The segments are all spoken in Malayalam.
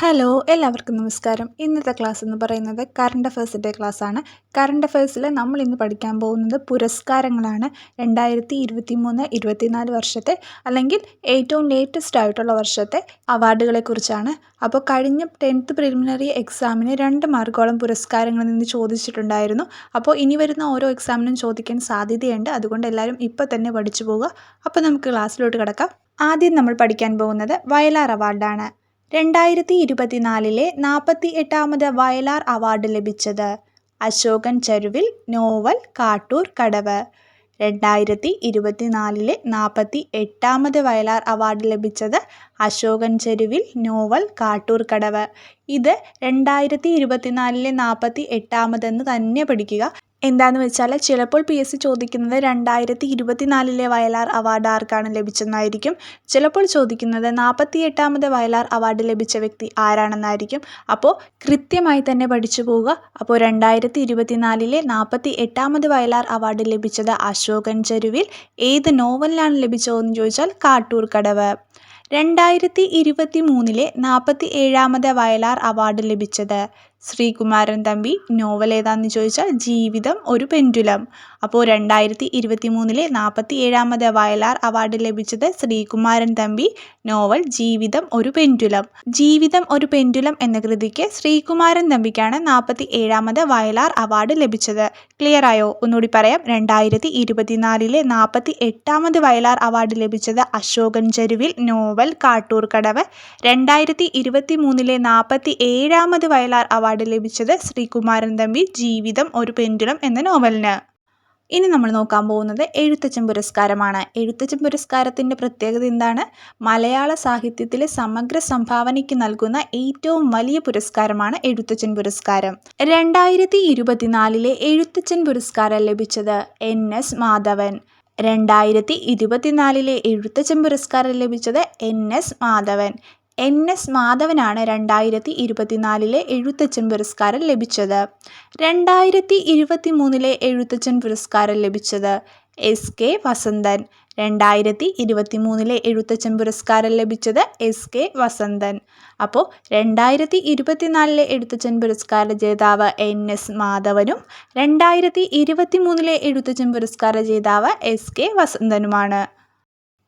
ഹലോ എല്ലാവർക്കും നമസ്കാരം. ഇന്നത്തെ ക്ലാസ് എന്ന് പറയുന്നത് കറണ്ട് അഫയേഴ്സിന്റെ ആണ്. കറണ്ട് അഫയേഴ്സിൽ നമ്മൾ ഇന്ന് പഠിക്കാൻ പോകുന്നത് പുരസ്കാരങ്ങളാണ്. രണ്ടായിരത്തി ഇരുപത്തി മൂന്ന് ഇരുപത്തിനാല് വർഷത്തെ അല്ലെങ്കിൽ ഏറ്റവും ലേറ്റസ്റ്റ് ആയിട്ടുള്ള വർഷത്തെ അവാർഡുകളെക്കുറിച്ചാണ് അപ്പോൾ കഴിഞ്ഞ ടെൻത്ത് പ്രിലിമിനറി എക്സാമിന് രണ്ട് മാർക്കോളം പുരസ്കാരങ്ങളിൽ നിന്ന് ചോദിച്ചിട്ടുണ്ടായിരുന്നു. അപ്പോൾ ഇനി വരുന്ന ഓരോ എക്സാമിനും ചോദിക്കാൻ സാധ്യതയുണ്ട്. അതുകൊണ്ട് എല്ലാവരും ഇപ്പോൾ തന്നെ പഠിച്ചു പോവുക. അപ്പോൾ നമുക്ക് ക്ലാസ്സിലോട്ട് കിടക്കാം. ആദ്യം നമ്മൾ പഠിക്കാൻ പോകുന്നത് വയലാർ അവാർഡാണ് രണ്ടായിരത്തി ഇരുപത്തിനാലിലെ നാൽപ്പത്തി എട്ടാമത് വയലാർ അവാർഡ് ലഭിച്ചത് അശോകൻ ചരുവിൽ നോവൽ കാട്ടൂർ കടവ്. രണ്ടായിരത്തി ഇരുപത്തിനാലിലെ നാൽപ്പത്തി എട്ടാമത് വയലാർ അവാർഡ് ലഭിച്ചത് അശോകൻ ചെരുവിൽ നോവൽ കാട്ടൂർ കടവ്. ഇത് രണ്ടായിരത്തി ഇരുപത്തിനാലിലെ നാൽപ്പത്തി എട്ടാമതെന്ന് തന്നെ പഠിക്കുക. എന്താണെന്ന് വെച്ചാൽ ചിലപ്പോൾ പി എസ് സി ചോദിക്കുന്നത് രണ്ടായിരത്തി ഇരുപത്തിനാലിലെ വയലാർ അവാർഡ് ആർക്കാണ് ലഭിച്ചെന്നായിരിക്കും. ചിലപ്പോൾ ചോദിക്കുന്നത് നാൽപ്പത്തി എട്ടാമത് വയലാർ അവാർഡ് ലഭിച്ച വ്യക്തി ആരാണെന്നായിരിക്കും. അപ്പോൾ കൃത്യമായി തന്നെ പഠിച്ചു പോവുക. അപ്പോൾ രണ്ടായിരത്തി ഇരുപത്തിനാലിലെ നാൽപ്പത്തി എട്ടാമത് വയലാർ അവാർഡ് ലഭിച്ചത് അശോകൻ ചരുവിൽ. ഏത് നോവലിലാണ് ലഭിച്ചതെന്ന് ചോദിച്ചാൽ കാട്ടൂർ കടവ് രണ്ടായിരത്തി ഇരുപത്തി മൂന്നിലെ നാൽപ്പത്തി ഏഴാമത് വയലാർ അവാർഡ് ലഭിച്ചത് ശ്രീകുമാരൻ തമ്പി നോവൽ ഏതാണെന്ന് ചോദിച്ചാൽ ജീവിതം ഒരു പെൻഡുലം. അപ്പോൾ രണ്ടായിരത്തി ഇരുപത്തി മൂന്നിലെ നാൽപ്പത്തി ഏഴാമത് വയലാർ അവാർഡ് ലഭിച്ചത് ശ്രീകുമാരൻ തമ്പി നോവൽ ജീവിതം ഒരു പെൻഡുലം. ജീവിതം ഒരു പെൻഡുലം എന്ന കൃതിക്ക് ശ്രീകുമാരൻ തമ്പിക്കാണ് നാൽപ്പത്തി ഏഴാമത് വയലാർ അവാർഡ് ലഭിച്ചത്. ക്ലിയർ ആയോ? ഒന്നുകൂടി പറയാം. രണ്ടായിരത്തി ഇരുപത്തിനാലിലെ നാൽപ്പത്തി എട്ടാമത് വയലാർ അവാർഡ് ലഭിച്ചത് അശോകൻ ചരുവിൽ നോവൽ കാട്ടൂർ കടവ് രണ്ടായിരത്തി ഇരുപത്തി മൂന്നിലെ നാൽപ്പത്തി ഏഴാമത് വയലാർ അവാർഡ് ലഭിച്ചത് ശ്രീകുമാരൻ തമ്പി ജീവിതം ഒരു പെൻഡുലം എന്ന നോവലിന്. ഇനി നമ്മൾ നോക്കാൻ പോകുന്നത് എഴുത്തച്ഛൻ പുരസ്കാരമാണ്. എഴുത്തച്ഛൻ പുരസ്കാരത്തിന്റെ പ്രത്യേകത എന്താണ്? മലയാള സാഹിത്യത്തിലെ സമഗ്ര സംഭാവനയ്ക്ക് നൽകുന്ന ഏറ്റവും വലിയ പുരസ്കാരമാണ് എഴുത്തച്ഛൻ പുരസ്കാരം. രണ്ടായിരത്തി ഇരുപത്തിനാലിലെ എഴുത്തച്ഛൻ പുരസ്കാരം ലഭിച്ചത് എൻ എസ് മാധവൻ. രണ്ടായിരത്തി ഇരുപത്തിനാലിലെ എഴുത്തച്ഛൻ പുരസ്കാരം ലഭിച്ചത് N S Madhavan. N S മാധവനാണ് രണ്ടായിരത്തി ഇരുപത്തിനാലിലെ എഴുത്തച്ഛൻ പുരസ്കാരം ലഭിച്ചത്. രണ്ടായിരത്തി ഇരുപത്തി മൂന്നിലെ എഴുത്തച്ഛൻ പുരസ്കാരം ലഭിച്ചത് എസ് കെ വസന്തൻ. രണ്ടായിരത്തി ഇരുപത്തി മൂന്നിലെ എഴുത്തച്ഛൻ പുരസ്കാരം ലഭിച്ചത് എസ് കെ വസന്തൻ. അപ്പോൾ രണ്ടായിരത്തി ഇരുപത്തിനാലിലെ എഴുത്തച്ഛൻ പുരസ്കാര ജേതാവ് എൻ എസ് മാധവനും രണ്ടായിരത്തി ഇരുപത്തി മൂന്നിലെ എഴുത്തച്ഛൻ പുരസ്കാര ജേതാവ് എസ് കെ വസന്തനുമാണ്.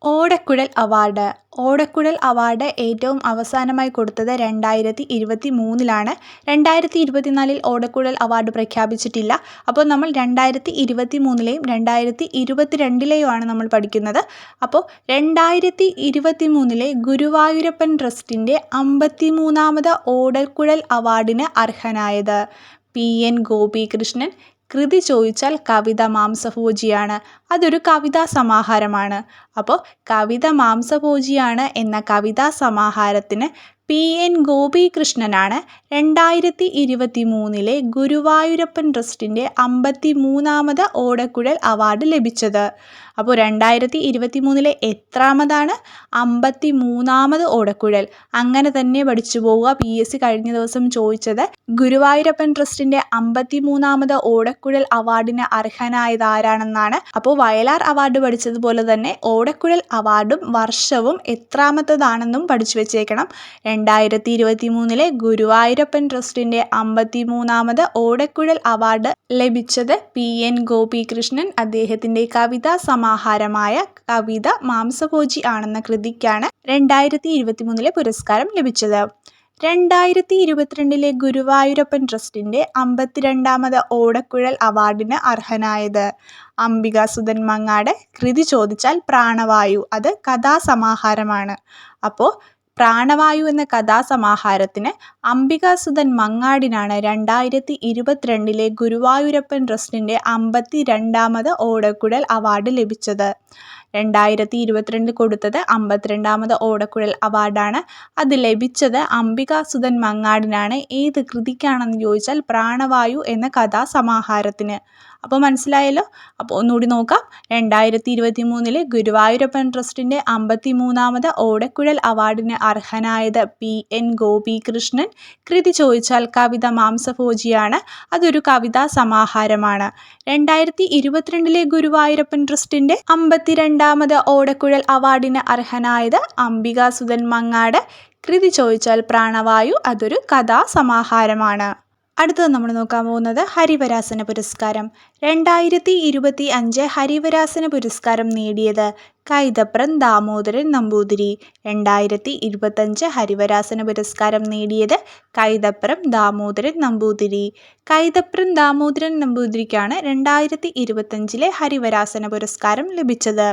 ഓടക്കുഴൽ അവാർഡ്. ഓടക്കുഴൽ അവാർഡ് ഏറ്റവും അവസാനമായി കൊടുത്തത് രണ്ടായിരത്തി ഇരുപത്തി മൂന്നിലാണ് രണ്ടായിരത്തി ഇരുപത്തിനാലിൽ ഓടക്കുഴൽ അവാർഡ് പ്രഖ്യാപിച്ചിട്ടില്ല. അപ്പോൾ നമ്മൾ രണ്ടായിരത്തി ഇരുപത്തി മൂന്നിലെയും രണ്ടായിരത്തി ഇരുപത്തി രണ്ടിലെയുമാണ് നമ്മൾ പഠിക്കുന്നത്. അപ്പോൾ രണ്ടായിരത്തി ഇരുപത്തി മൂന്നിലെ ഗുരുവായൂരപ്പൻ ട്രസ്റ്റിന്റെ അമ്പത്തി മൂന്നാമത് ഓടക്കുഴൽ അവാർഡിന് അർഹനായത് പി എൻ ഗോപികൃഷ്ണൻ കൃതി ചോദിച്ചാൽ കവിത മാംസഭോജിയാണ്. അതൊരു കവിതാ സമാഹാരമാണ്. അപ്പോൾ കവിത മാംസഭോജിയാണ് എന്ന കവിതാ സമാഹാരത്തിന് പി എൻ ഗോപികൃഷ്ണനാണ് രണ്ടായിരത്തി ഇരുപത്തി മൂന്നിലെ ഗുരുവായൂരപ്പൻ ട്രസ്റ്റിന്റെ അമ്പത്തി മൂന്നാമത് ഓടക്കുഴൽ അവാർഡ് ലഭിച്ചത്. അപ്പോൾ രണ്ടായിരത്തി ഇരുപത്തി മൂന്നിലെ എത്രാമതാണ്? അമ്പത്തി മൂന്നാമത് ഓടക്കുഴൽ. അങ്ങനെ തന്നെ പഠിച്ചു പോവുക. പി എസ് സി കഴിഞ്ഞ ദിവസം ചോദിച്ചത് ഗുരുവായൂരപ്പൻ ട്രസ്റ്റിന്റെ അമ്പത്തി മൂന്നാമത് ഓടക്കുഴൽ അവാർഡിന് അർഹനായത് ആരാണെന്നാണ്. അപ്പോൾ വയലാർ അവാർഡ് പഠിച്ചതുപോലെ തന്നെ ഓടക്കുഴൽ അവാർഡും വർഷവും എത്രാമത്തതാണെന്നും പഠിച്ചു വെച്ചേക്കണം. രണ്ടായിരത്തി ഇരുപത്തി മൂന്നിലെ ഗുരുവായൂരപ്പൻ ട്രസ്റ്റിന്റെ അമ്പത്തി മൂന്നാമത് ഓടക്കുഴൽ അവാർഡ് ലഭിച്ചത് പി എൻ ഗോപികൃഷ്ണൻ. അദ്ദേഹത്തിന്റെ കവിതാ സമാഹാരമായ കവിത മാംസഭോജി ആണെന്ന കൃതിക്കാണ് രണ്ടായിരത്തി ഇരുപത്തി മൂന്നിലെ പുരസ്കാരം ലഭിച്ചത്. രണ്ടായിരത്തി ഇരുപത്തിരണ്ടിലെ ഗുരുവായൂരപ്പൻ ട്രസ്റ്റിന്റെ അമ്പത്തിരണ്ടാമത് ഓടക്കുഴൽ അവാർഡിന് അർഹനായത് അംബികാസുധൻ മങ്ങാട്. കൃതി ചോദിച്ചാൽ പ്രാണവായു അത് കഥാസമാഹാരമാണ്. അപ്പോൾ പ്രാണവായു എന്ന കഥാസമാഹാരത്തിന് അംബികാസുധൻ മങ്ങാടിനാണ് രണ്ടായിരത്തി ഇരുപത്തിരണ്ടിലെ ഗുരുവായൂരപ്പൻ ട്രസ്റ്റിന്റെ അമ്പത്തി രണ്ടാമത് ഓടക്കുഴൽ അവാർഡ് ലഭിച്ചത്. രണ്ടായിരത്തി ഇരുപത്തിരണ്ടിൽ കൊടുത്തത് അമ്പത്തിരണ്ടാമത് ഓടക്കുഴൽ അവാർഡാണ്. അത് ലഭിച്ചത് അംബികാസുധൻ മങ്ങാടിനാണ്. ഏത് കൃതിക്കാണെന്ന് ചോദിച്ചാൽ പ്രാണവായു എന്ന കഥാസമാഹാരത്തിന്. അപ്പോൾ മനസ്സിലായല്ലോ? അപ്പോൾ ഒന്നുകൂടി നോക്കാം. രണ്ടായിരത്തി ഇരുപത്തി മൂന്നിലെ ഗുരുവായൂരപ്പൻ ട്രസ്റ്റിന്റെ അമ്പത്തി മൂന്നാമത് ഓടക്കുഴൽ അവാർഡിന് അർഹനായത് പി. എൻ. ഗോപികൃഷ്ണൻ. കൃതി ചോദിച്ചാൽ കവിത മാംസഭോജിയാണ്. അതൊരു കവിതാ സമാഹാരമാണ്. രണ്ടായിരത്തി ഇരുപത്തിരണ്ടിലെ ഗുരുവായൂരപ്പൻ ട്രസ്റ്റിന്റെ അമ്പത്തിരണ്ടാമത് ഓടക്കുഴൽ അവാർഡിന് അർഹനായത് അംബികാസുധൻ മങ്ങാട്. കൃതി ചോദിച്ചാൽ പ്രാണവായു. അതൊരു കഥാസമാഹാരമാണ്. അടുത്തത് നമ്മൾ നോക്കാൻ പോകുന്നത് ഹരിവരാസന പുരസ്കാരം. രണ്ടായിരത്തി ഇരുപത്തി അഞ്ച് ഹരിവരാസന പുരസ്കാരം നേടിയത് കൈതപ്രം ദാമോദരൻ നമ്പൂതിരി. രണ്ടായിരത്തി ഇരുപത്തഞ്ച് ഹരിവരാസന പുരസ്കാരം നേടിയത് കൈതപ്രം ദാമോദരൻ നമ്പൂതിരി. കൈതപ്രം ദാമോദരൻ നമ്പൂതിരിക്കാണ് രണ്ടായിരത്തി ഇരുപത്തഞ്ചിലെ ഹരിവരാസന പുരസ്കാരം ലഭിച്ചത്.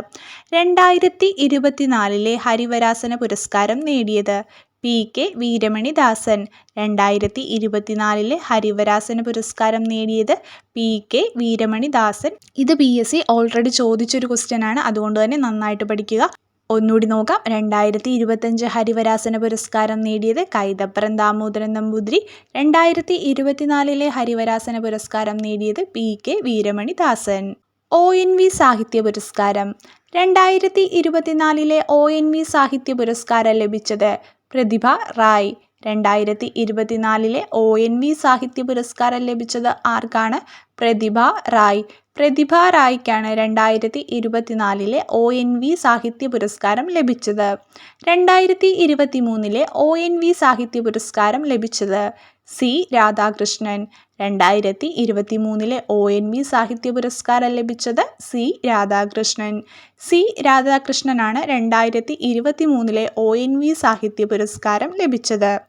രണ്ടായിരത്തി ഇരുപത്തിനാലിലെ ഹരിവരാസന പുരസ്കാരം നേടിയത് പി കെ വീരമണിദാസൻ. രണ്ടായിരത്തി ഇരുപത്തിനാലിലെ ഹരിവരാസന പുരസ്കാരം നേടിയത് പി കെ വീരമണിദാസൻ. ഇത് പി എസ് സി ഓൾറെഡി ചോദിച്ചൊരു ക്വസ്റ്റ്യൻ ആണ്. അതുകൊണ്ട് തന്നെ നന്നായിട്ട് പഠിക്കുക. ഒന്നുകൂടി നോക്കാം. രണ്ടായിരത്തി ഇരുപത്തഞ്ച് ഹരിവരാസന പുരസ്കാരം നേടിയത് കൈതപ്രം ദാമോദരൻ നമ്പൂതിരി. രണ്ടായിരത്തി ഇരുപത്തിനാലിലെ ഹരിവരാസന പുരസ്കാരം നേടിയത് P K Veeramanidasan. O N V സാഹിത്യ പുരസ്കാരം. രണ്ടായിരത്തി ഇരുപത്തിനാലിലെ ഒ എൻ വി സാഹിത്യ പുരസ്കാരം ലഭിച്ചത് പ്രതിഭ റായ്. രണ്ടായിരത്തി ഇരുപത്തിനാലിലെ ഒ എൻ വി സാഹിത്യ പുരസ്കാരം ലഭിച്ചത് ആർക്കാണ്? പ്രതിഭ റായ്. പ്രതിഭ റായ്ക്കാണ് രണ്ടായിരത്തി ഇരുപത്തിനാലിലെ ഒ എൻ വി സാഹിത്യ പുരസ്കാരം ലഭിച്ചത്. രണ്ടായിരത്തി ഇരുപത്തി മൂന്നിലെ ഒ എൻ വി സാഹിത്യ പുരസ്കാരം ലഭിച്ചത്. സി. രാധാകൃഷ്ണൻ. രണ്ടായിരത്തി ഇരുപത്തി മൂന്നിലെ ഒ എൻ വി സാഹിത്യ പുരസ്കാരം ലഭിച്ചത് സി. രാധാകൃഷ്ണൻ. സി. രാധാകൃഷ്ണനാണ് രണ്ടായിരത്തി ഇരുപത്തി മൂന്നിലെ ഒ എൻ വി സാഹിത്യ പുരസ്കാരം ലഭിച്ചത്.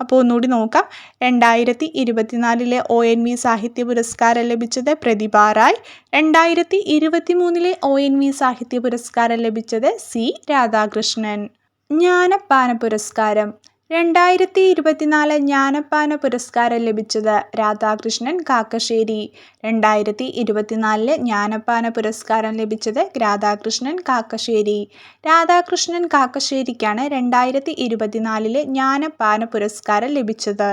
അപ്പോൾ ഒന്നുകൂടി നോക്കാം. രണ്ടായിരത്തി ഇരുപത്തിനാലിലെ ഒ എൻ വി സാഹിത്യ പുരസ്കാരം ലഭിച്ചത് പ്രതിഭ റായ്. രണ്ടായിരത്തി ഇരുപത്തി മൂന്നിലെ ഒ എൻ വി സാഹിത്യ പുരസ്കാരം ലഭിച്ചത് സി. രാധാകൃഷ്ണൻ. ജ്ഞാനപ്പാന പുരസ്കാരം. രണ്ടായിരത്തി ഇരുപത്തിനാല് ജ്ഞാനപ്പാന പുരസ്കാരം ലഭിച്ചത് രാധാകൃഷ്ണൻ കാക്കശ്ശേരി. രണ്ടായിരത്തി ഇരുപത്തിനാലിൽ ജ്ഞാനപ്പാന പുരസ്കാരം ലഭിച്ചത് രാധാകൃഷ്ണൻ കാക്കശ്ശേരി. രാധാകൃഷ്ണൻ കാക്കശ്ശേരിക്കാണ് രണ്ടായിരത്തി ഇരുപത്തിനാലിൽ ജ്ഞാനപ്പാന പുരസ്കാരം ലഭിച്ചത്.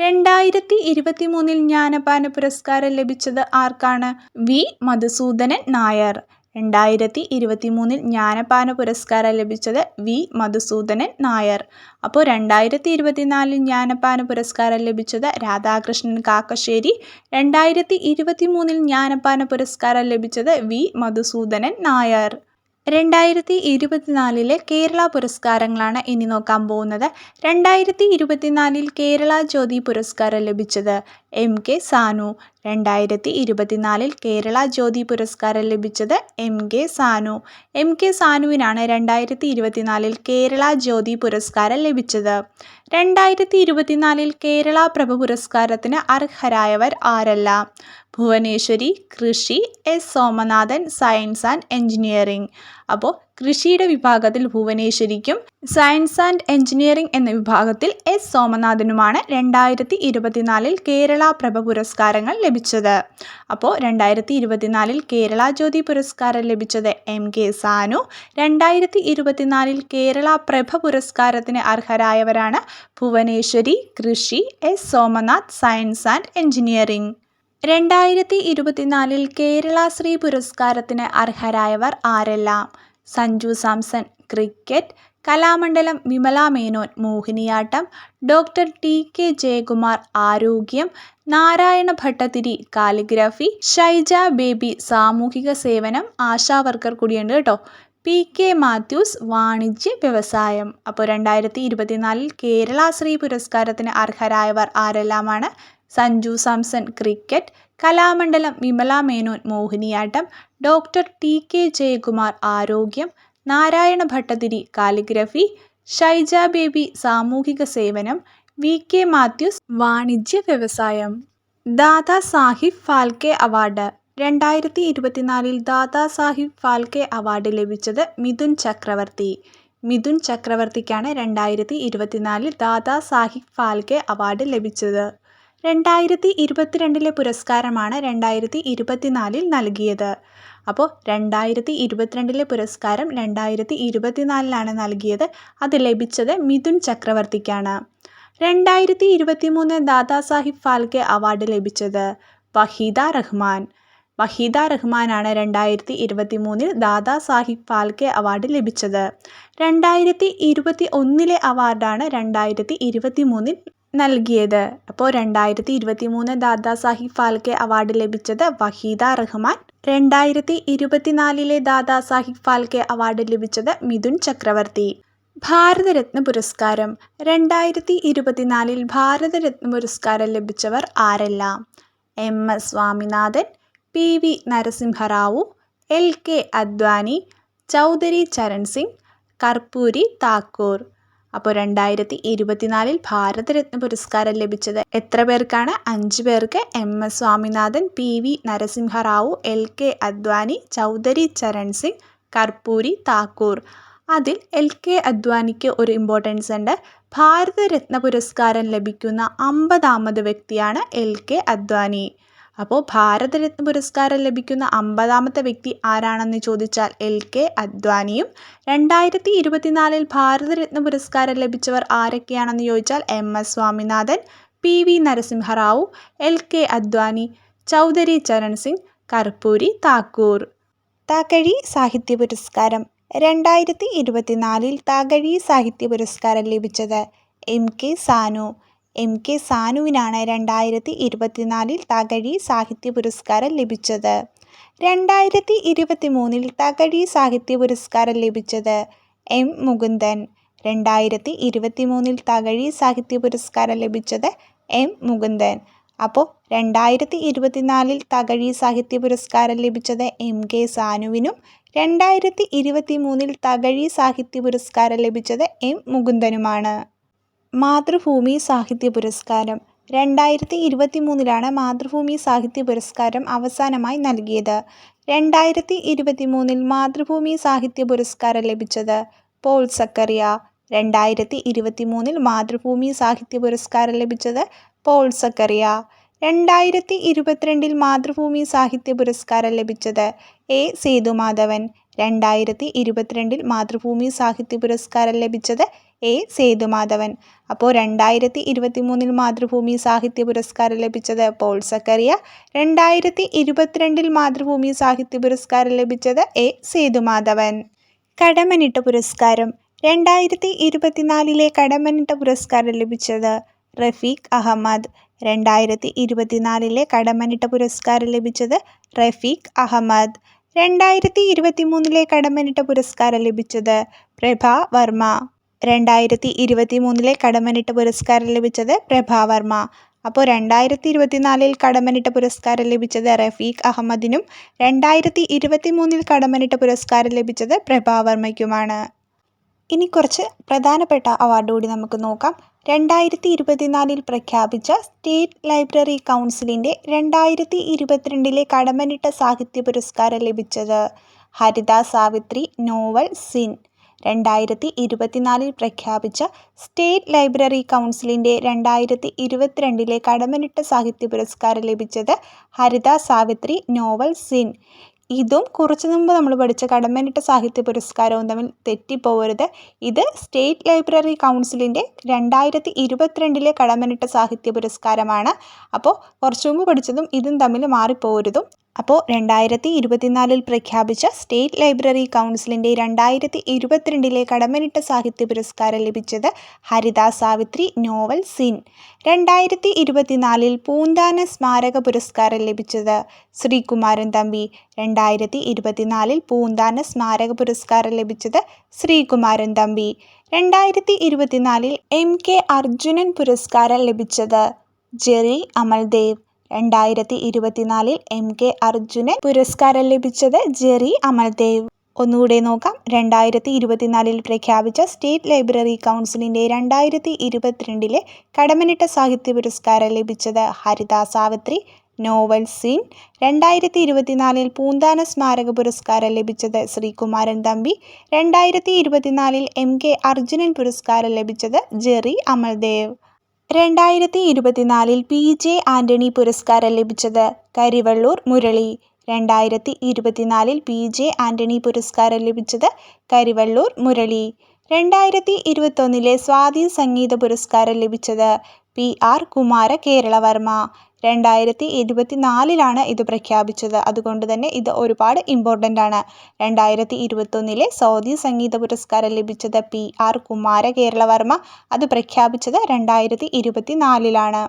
രണ്ടായിരത്തി ഇരുപത്തി മൂന്നിൽ ജ്ഞാനപ്പാന പുരസ്കാരം ലഭിച്ചത് ആർക്കാണ്? വി. മധുസൂദനൻ നായർ. രണ്ടായിരത്തി ഇരുപത്തി മൂന്നിൽ ജ്ഞാനപാന പുരസ്കാരം ലഭിച്ചത് വി മധുസൂദനൻ നായർ. അപ്പോൾ രണ്ടായിരത്തി ഇരുപത്തിനാലിൽ ജ്ഞാനപാന പുരസ്കാരം ലഭിച്ചത് രാധാകൃഷ്ണൻ കാക്കശ്ശേരി. രണ്ടായിരത്തി ഇരുപത്തി മൂന്നിൽ ജ്ഞാനപാന പുരസ്കാരം ലഭിച്ചത് വി മധുസൂദനൻ നായർ. രണ്ടായിരത്തി ഇരുപത്തിനാലിലെ കേരള പുരസ്കാരങ്ങളാണ് ഇനി നോക്കാൻ പോകുന്നത്. രണ്ടായിരത്തി ഇരുപത്തിനാലിൽ കേരള ജ്യോതി പുരസ്കാരം ലഭിച്ചത് എം കെ സാനു. രണ്ടായിരത്തി ഇരുപത്തിനാലിൽ കേരള ജ്യോതി പുരസ്കാരം ലഭിച്ചത് M K Sanu. M K സാനുവിനാണ് രണ്ടായിരത്തി ഇരുപത്തിനാലിൽ കേരള ജ്യോതി പുരസ്കാരം ലഭിച്ചത്. രണ്ടായിരത്തി ഇരുപത്തിനാലിൽ കേരള പ്രഭ പുരസ്കാരത്തിന് അർഹരായവർ ആരെല്ലാം? ഭുവനേശ്വരി കൃഷി S Somanathan science and engineering അപ്പോൾ കൃഷിയുടെ വിഭാഗത്തിൽ ഭുവനേശ്വരിക്കും സയൻസ് ആൻഡ് എഞ്ചിനീയറിംഗ് എന്ന വിഭാഗത്തിൽ എസ് സോമനാഥനുമാണ് രണ്ടായിരത്തി ഇരുപത്തിനാലിൽ കേരള പ്രഭ പുരസ്കാരങ്ങൾ ലഭിച്ചത്. അപ്പോൾ രണ്ടായിരത്തി ഇരുപത്തിനാലിൽ കേരള ജ്യോതി പുരസ്കാരം ലഭിച്ചത് എം. കെ. സാനു. രണ്ടായിരത്തി ഇരുപത്തിനാലിൽ കേരള പ്രഭ പുരസ്കാരത്തിന് അർഹരായവരാണ് ഭുവനേശ്വരി കൃഷി S Somanath science and engineering രണ്ടായിരത്തി ഇരുപത്തിനാലിൽ കേരള ശ്രീ പുരസ്കാരത്തിന് അർഹരായവർ ആരെല്ലാം? Sanju Samson cricket Kalamandalam Vimala Menon Mohiniyattam doctor T K Jayakumar ആരോഗ്യം നാരായണ ഭട്ടതിരി കാലിഗ്രാഫി ഷൈജ ബേബി സാമൂഹിക സേവനം ആശാ വർക്കർ കൂടിയുണ്ട് കേട്ടോ. പി കെ മാത്യൂസ് വാണിജ്യ വ്യവസായം. അപ്പോൾ രണ്ടായിരത്തി ഇരുപത്തിനാലിൽ കേരള ശ്രീ പുരസ്കാരത്തിന് അർഹരായവർ ആരെല്ലാമാണ്? Sanju Samson cricket Kalamandalam Vimala Menon Mohiniyattam doctor T K Jayakumar ആരോഗ്യം നാരായണ ഭട്ടതിരി കാലിഗ്രഫി ഷൈജ ബേബി സാമൂഹിക സേവനം വി കെ മാത്യൂസ് വാണിജ്യ വ്യവസായം. ദാദാ സാഹിബ് ഫാൽക്കെ അവാർഡ്. രണ്ടായിരത്തി ഇരുപത്തിനാലിൽ ദാദാ സാഹിബ് ഫാൽക്കെ അവാർഡ് ലഭിച്ചത് മിഥുൻ ചക്രവർത്തി. മിഥുൻ ചക്രവർത്തിക്കാണ് രണ്ടായിരത്തി ഇരുപത്തിനാലിൽ ദാദാ സാഹിബ് ഫാൽക്കെ അവാർഡ് ലഭിച്ചത്. രണ്ടായിരത്തി ഇരുപത്തിരണ്ടിലെ പുരസ്കാരമാണ് രണ്ടായിരത്തി ഇരുപത്തിനാലിൽ നൽകിയത്. അപ്പോൾ രണ്ടായിരത്തി ഇരുപത്തിരണ്ടിലെ പുരസ്കാരം രണ്ടായിരത്തി ഇരുപത്തിനാലിലാണ് നൽകിയത്. അത് ലഭിച്ചത് മിഥുൻ ചക്രവർത്തിക്കാണ്. രണ്ടായിരത്തി ഇരുപത്തി ദാദാസാഹിബ് ദാദാ ഫാൽക്കെ അവാർഡ് ലഭിച്ചത് വഹീദ റഹ്മാൻ. വഹീദ റഹ്മാനാണ് രണ്ടായിരത്തി ഇരുപത്തി മൂന്നിൽ ദാദാ സാഹിബ് ഫാൽക്കെ അവാർഡ് ലഭിച്ചത്. രണ്ടായിരത്തി ഇരുപത്തി ഒന്നിലെ അവാർഡാണ് രണ്ടായിരത്തി ഇരുപത്തി മൂന്നിൽ നൽകിയത്. അപ്പോൾ രണ്ടായിരത്തി ഇരുപത്തി മൂന്ന് ദാദാ സാഹിബ് ഫാൽക്കെ അവാർഡ് ലഭിച്ചത് വഹീദ റഹ്മാൻ. രണ്ടായിരത്തി ഇരുപത്തിനാലിലെ ദാദാ സാഹിബ് ഫാൽക്കെ അവാർഡ് ലഭിച്ചത് മിഥുൻ ചക്രവർത്തി. ഭാരതരത്ന പുരസ്കാരം. രണ്ടായിരത്തി ഇരുപത്തിനാലിൽ ഭാരതരത്ന പുരസ്കാരം ലഭിച്ചവർ ആരെല്ലാം? M. S. Swaminathan P. V. Narasimha Rao L. K. Advani Chaudhary Charan Singh Karpoori Thakur. അപ്പോൾ രണ്ടായിരത്തി ഇരുപത്തിനാലിൽ ഭാരതരത്ന പുരസ്കാരം ലഭിച്ചത് എത്ര പേർക്കാണ്? അഞ്ച് പേർക്ക് M S Swaminathan P V Narasimha Rao L K Advani Chaudhary Charan Singh Karpoori Thakur. അതിൽ എൽ കെ അദ്വാനിക്ക് ഒരു ഇമ്പോർട്ടൻസ് ഉണ്ട്. ഭാരതരത്ന പുരസ്കാരം ലഭിക്കുന്ന അമ്പതാമത് വ്യക്തിയാണ് എൽ കെ അദ്വാനി. അപ്പോൾ ഭാരതരത്ന പുരസ്കാരം ലഭിക്കുന്ന അമ്പതാമത്തെ വ്യക്തി ആരാണെന്ന് ചോദിച്ചാൽ എൽ കെ അദ്വാനിയും രണ്ടായിരത്തി ഇരുപത്തിനാലിൽ ഭാരതരത്ന പുരസ്കാരം ലഭിച്ചവർ ആരൊക്കെയാണെന്ന് ചോദിച്ചാൽ M S Swaminathan P V Narasimha Rao L K Advani Chaudhary Charan Singh Karpoori Thakur. Thakazhi സാഹിത്യ പുരസ്കാരം. രണ്ടായിരത്തി ഇരുപത്തിനാലിൽ താകഴി സാഹിത്യ പുരസ്കാരം ലഭിച്ചത് M K Sanu. M K സാനുവിനാണ് രണ്ടായിരത്തി ഇരുപത്തിനാലിൽ തകഴി സാഹിത്യ പുരസ്കാരം ലഭിച്ചത്. രണ്ടായിരത്തി ഇരുപത്തി മൂന്നിൽ തകഴി സാഹിത്യ പുരസ്കാരം ലഭിച്ചത് എം മുകുന്ദൻ. രണ്ടായിരത്തി ഇരുപത്തി മൂന്നിൽ തകഴി സാഹിത്യ പുരസ്കാരം ലഭിച്ചത് എം മുകുന്ദൻ. അപ്പോൾ രണ്ടായിരത്തി ഇരുപത്തിനാലിൽ തകഴി സാഹിത്യ പുരസ്കാരം ലഭിച്ചത് എം കെ സാനുവിനും രണ്ടായിരത്തി ഇരുപത്തി മൂന്നിൽ തകഴി സാഹിത്യ പുരസ്കാരം ലഭിച്ചത് എം മുകുന്ദനുമാണ്. മാതൃഭൂമി സാഹിത്യ പുരസ്കാരം. രണ്ടായിരത്തി ഇരുപത്തി മൂന്നിലാണ് മാതൃഭൂമി സാഹിത്യ പുരസ്കാരം അവസാനമായി നൽകിയത്. രണ്ടായിരത്തി ഇരുപത്തി മൂന്നിൽ മാതൃഭൂമി സാഹിത്യ പുരസ്കാരം ലഭിച്ചത് പോൾ സക്കറിയ. രണ്ടായിരത്തി ഇരുപത്തി മൂന്നിൽ മാതൃഭൂമി സാഹിത്യ പുരസ്കാരം ലഭിച്ചത് പോൾ സക്കറിയ. രണ്ടായിരത്തി ഇരുപത്തിരണ്ടിൽ മാതൃഭൂമി സാഹിത്യ പുരസ്കാരം ലഭിച്ചത് എ സേതുമാധവൻ. രണ്ടായിരത്തി ഇരുപത്തിരണ്ടിൽ മാതൃഭൂമി സാഹിത്യ പുരസ്കാരം ലഭിച്ചത് എ. സേതുമാധവൻ. അപ്പോൾ രണ്ടായിരത്തി ഇരുപത്തി മൂന്നിൽ മാതൃഭൂമി സാഹിത്യ പുരസ്കാരം ലഭിച്ചത് പോൾ സക്കറിയ. രണ്ടായിരത്തി ഇരുപത്തിരണ്ടിൽ മാതൃഭൂമി സാഹിത്യ പുരസ്കാരം ലഭിച്ചത് എ. സേതുമാധവൻ. കടമനിട്ട പുരസ്കാരം. രണ്ടായിരത്തി ഇരുപത്തിനാലിലെ കടമനിട്ട പുരസ്കാരം ലഭിച്ചത് റഫീഖ് അഹമ്മദ്. രണ്ടായിരത്തി ഇരുപത്തിനാലിലെ കടമനിട്ട പുരസ്കാരം ലഭിച്ചത് റഫീഖ് അഹമ്മദ്. രണ്ടായിരത്തി ഇരുപത്തി മൂന്നിലെ കടമനിട്ട പുരസ്കാരം ലഭിച്ചത് പ്രഭ വർമ്മ. രണ്ടായിരത്തി ഇരുപത്തി മൂന്നിലെ കടമനിട്ട പുരസ്കാരം ലഭിച്ചത് പ്രഭാവർമ്മ അപ്പോൾ രണ്ടായിരത്തി ഇരുപത്തിനാലിൽ കടമനിട്ട പുരസ്കാരം ലഭിച്ചത് റഫീഖ് അഹമ്മദിനും രണ്ടായിരത്തി ഇരുപത്തി മൂന്നിൽ കടമനിട്ട പുരസ്കാരം ലഭിച്ചത് പ്രഭാവർമ്മയ്ക്കുമാണ് ഇനി കുറച്ച് പ്രധാനപ്പെട്ട അവാർഡ് കൂടി നമുക്ക് നോക്കാം. രണ്ടായിരത്തി ഇരുപത്തിനാലിൽ പ്രഖ്യാപിച്ച സ്റ്റേറ്റ് ലൈബ്രറി കൗൺസിലിന്റെ രണ്ടായിരത്തി ഇരുപത്തിരണ്ടിലെ കടമനിട്ട സാഹിത്യ പുരസ്കാരം ലഭിച്ചത് ഹരിത സാവിത്രി നോവൽ സിൻ. രണ്ടായിരത്തി ഇരുപത്തിനാലിൽ പ്രഖ്യാപിച്ച സ്റ്റേറ്റ് ലൈബ്രറി കൗൺസിലിന്റെ രണ്ടായിരത്തി ഇരുപത്തിരണ്ടിലെ കടമനിട്ട സാഹിത്യ പുരസ്കാരം ലഭിച്ചത് ഹരിത സാവിത്രി നോവൽ സിൻ. ഇതും കുറച്ചു മുമ്പ് നമ്മൾ പഠിച്ച കടമനിട്ട സാഹിത്യ പുരസ്കാരവും തമ്മിൽ തെറ്റിപ്പോകരുത് ഇത് സ്റ്റേറ്റ് ലൈബ്രറി കൗൺസിലിന്റെ രണ്ടായിരത്തി ഇരുപത്തിരണ്ടിലെ കടമനിട്ട സാഹിത്യ പുരസ്കാരമാണ്. അപ്പോൾ കുറച്ചു മുമ്പ് പഠിച്ചതും ഇതും തമ്മിൽ മാറിപ്പോകരുതും അപ്പോൾ രണ്ടായിരത്തി ഇരുപത്തിനാലിൽ പ്രഖ്യാപിച്ച സ്റ്റേറ്റ് ലൈബ്രറി കൗൺസിലിന്റെ രണ്ടായിരത്തി ഇരുപത്തിരണ്ടിലെ കടമനിട്ട സാഹിത്യ പുരസ്കാരം ലഭിച്ചത് ഹരിത സാവിത്രി നോവൽ സിൻ. രണ്ടായിരത്തി ഇരുപത്തിനാലിൽ പൂന്താന സ്മാരക പുരസ്കാരം ലഭിച്ചത് ശ്രീകുമാരൻ തമ്പി. രണ്ടായിരത്തി ഇരുപത്തിനാലിൽ പൂന്താന സ്മാരക പുരസ്കാരം ലഭിച്ചത് ശ്രീകുമാരൻ തമ്പി. രണ്ടായിരത്തി ഇരുപത്തിനാലിൽ എം കെ അർജുനൻ പുരസ്കാരം ലഭിച്ചത് ജെറി അമൽദേവ്. രണ്ടായിരത്തി ഇരുപത്തിനാലിൽ എം കെ അർജുന് പുരസ്കാരം ലഭിച്ചത് ജെറി അമൽദേവ്. ഒന്നുകൂടെ നോക്കാം. രണ്ടായിരത്തി ഇരുപത്തിനാലിൽ പ്രഖ്യാപിച്ച സ്റ്റേറ്റ് ലൈബ്രറി കൗൺസിലിന്റെ രണ്ടായിരത്തി ഇരുപത്തിരണ്ടിലെ കടമനിട്ട സാഹിത്യ പുരസ്കാരം ലഭിച്ചത് ഹരിത സാവിത്രി. Novel scene. രണ്ടായിരത്തി ഇരുപത്തിനാലിൽ പൂന്താന സ്മാരക പുരസ്കാരം ലഭിച്ചത് ശ്രീകുമാരൻ തമ്പി. രണ്ടായിരത്തി ഇരുപത്തിനാലിൽ എം കെ അർജുനൻ പുരസ്കാരം ലഭിച്ചത് ജെറി അമൽദേവ്. രണ്ടായിരത്തി ഇരുപത്തിനാലിൽ പി ജെ ആന്റണി പുരസ്കാരം ലഭിച്ചത് കരിവള്ളൂർ മുരളി. രണ്ടായിരത്തി ഇരുപത്തിനാലിൽ പി ജെ ആന്റണി പുരസ്കാരം ലഭിച്ചത് കരിവള്ളൂർ മുരളി. രണ്ടായിരത്തി ഇരുപത്തൊന്നിലെ സ്വാതി സംഗീത പുരസ്കാരം ലഭിച്ചത് പി ആർ കുമാര കേരളവർമ്മ. രണ്ടായിരത്തി ഇരുപത്തിനാലിലാണ് ഇത് പ്രഖ്യാപിച്ചത്. അതുകൊണ്ട് തന്നെ ഇത് ഒരുപാട് ഇമ്പോർട്ടന്റ് ആണ്. രണ്ടായിരത്തി ഇരുപത്തൊന്നിലെ സൗദി സംഗീത പുരസ്കാരം ലഭിച്ചത് പി ആർ കുമാര കേരളവർമ്മ. അത് പ്രഖ്യാപിച്ചത് രണ്ടായിരത്തി ഇരുപത്തിനാലിലാണ്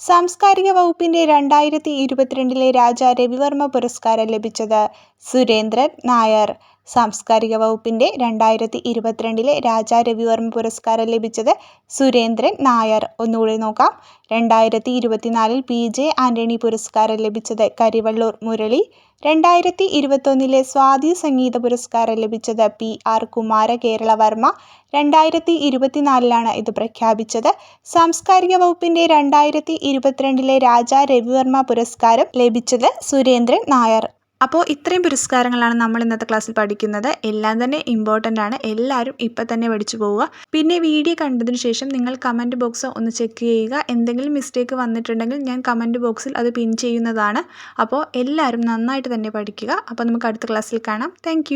സാംസ്കാരിക വകുപ്പിന്റെ രണ്ടായിരത്തി ഇരുപത്തിരണ്ടിലെ രാജാ രവിവർമ്മ പുരസ്കാരം ലഭിച്ചത് സുരേന്ദ്രൻ നായർ. സാംസ്കാരിക വകുപ്പിന്റെ രണ്ടായിരത്തി ഇരുപത്തിരണ്ടിലെ രാജാ രവിവർമ്മ പുരസ്കാരം ലഭിച്ചത് സുരേന്ദ്രൻ നായർ. ഒന്നുകൂടി നോക്കാം. രണ്ടായിരത്തി ഇരുപത്തിനാലിൽ പി. ജെ. ആന്റണി പുരസ്കാരം ലഭിച്ചത് കരിവള്ളൂർ മുരളി. രണ്ടായിരത്തി ഇരുപത്തൊന്നിലെ സ്വാതി സംഗീത പുരസ്കാരം ലഭിച്ചത് പി. ആർ. കുമാര കേരളവർമ്മ. രണ്ടായിരത്തി ഇരുപത്തിനാലിലാണ് ഇത് പ്രഖ്യാപിച്ചത്. സാംസ്കാരിക വകുപ്പിന്റെ രണ്ടായിരത്തി ഇരുപത്തിരണ്ടിലെ രാജാ രവിവർമ്മ പുരസ്കാരം ലഭിച്ചത് സുരേന്ദ്രൻ നായർ. അപ്പോൾ ഇത്രയും പുരസ്കാരങ്ങളാണ് നമ്മൾ ഇന്നത്തെ ക്ലാസ്സിൽ പഠിക്കുന്നത്. എല്ലാം തന്നെ ഇമ്പോർട്ടന്റ് ആണ്. എല്ലാവരും ഇപ്പം തന്നെ പഠിച്ചു പോവുക. പിന്നെ വീഡിയോ കണ്ടതിന് ശേഷം നിങ്ങൾ കമന്റ് ബോക്സ് ഒന്ന് ചെക്ക് ചെയ്യുക. എന്തെങ്കിലും മിസ്റ്റേക്ക് വന്നിട്ടുണ്ടെങ്കിൽ ഞാൻ കമന്റ് ബോക്സിൽ അത് പിൻ ചെയ്യുന്നതാണ്. അപ്പോൾ എല്ലാവരും നന്നായിട്ട് തന്നെ പഠിക്കുക. അപ്പോൾ നമുക്ക് അടുത്ത ക്ലാസ്സിൽ കാണാം. താങ്ക്